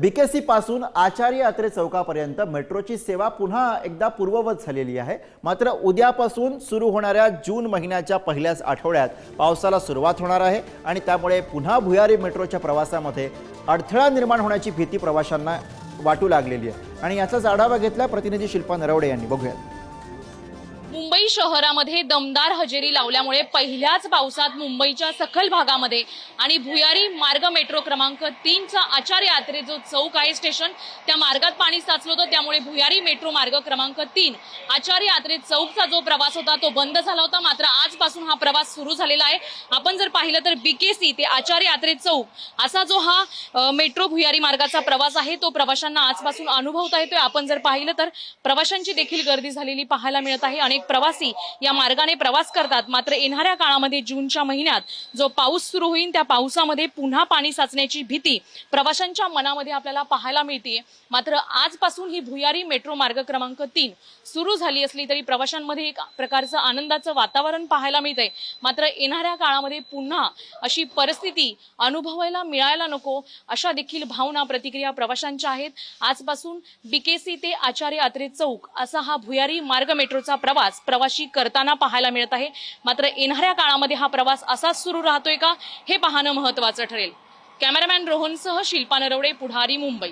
BKC पासून आचार्य यात्रे चौकापर्यंत मेट्रोची सेवा पुन्हा एकदा पूर्ववत झालेली आहे. मात्र उद्यापासून सुरू होणाऱ्या जून महिन्याच्या पहिल्याच आठवड्यात पावसाला सुरुवात होणार आहे आणि त्यामुळे पुन्हा भुयारी मेट्रोच्या प्रवासामध्ये अडथळा निर्माण होण्याची भीती प्रवाशांना वाटू लागलेली आहे. आणि याचाच आढावा घेतला प्रतिनिधी शिल्पा नरवडे यांनी. बघूयात. मुंबई शहरामध्ये दमदार हजेरी लावल्यामुळे पहिल्याच पावसात मुंबईच्या सखल भागामध्ये आणि भुयारी मार्ग मेट्रो क्रमांक तीनचा आचार्य यात्रे जो चौक आहे स्टेशन. त्या मार्गात पाणी साचलं होतं त्यामुळे भुयारी मेट्रो मार्ग क्रमांक तीन आचार्य यात्रे चौकचा जो प्रवास होता तो बंद झाला होता. मात्र आजपासून हा प्रवास सुरू झालेला आहे. आपण जर पाहिलं तर बीकेसी ते आचार्य यात्रे चौक असा जो हा मेट्रो भुयारी मार्गाचा प्रवास आहे तो प्रवाशांना आजपासून अनुभवता येतोय. आपण जर पाहिलं तर प्रवाशांची देखील गर्दी झालेली पाहायला मिळत आहे. अनेक प्रवासी या मार्गाने प्रवास करतात. मात्र येणाऱ्या काळामध्ये जूनच्या महिन्यात जो पाऊस सुरू होईल त्या पावसामध्ये पुन्हा पाणी साचण्याची भीती प्रवाशांच्या मनामध्ये आपल्याला पाहायला मिळते. मात्र आजपासून ही भुयारी मेट्रो मार्ग क्रमांक तीन सुरू झाली असली तरी प्रवाशांमध्ये एक प्रकारचं आनंदाचं वातावरण पाहायला मिळतंय. मात्र येणाऱ्या काळामध्ये पुन्हा अशी परिस्थिती अनुभवायला मिळायला नको अशा देखील भावना प्रतिक्रिया प्रवाशांच्या आहेत. आजपासून बीकेसी ते आचार्य अत्रे चौक असा हा भुयारी मार्ग मेट्रोचा प्रवास प्रवाशी करताना पाहायला मिळत आहे. मात्र येणाऱ्या काळामध्ये हा प्रवास असाच सुरू राहतोय का हे पाहणं महत्वाचं ठरेल. कॅमेरामॅन रोहनसह शिल्पा नरवडे पुढारी मुंबई.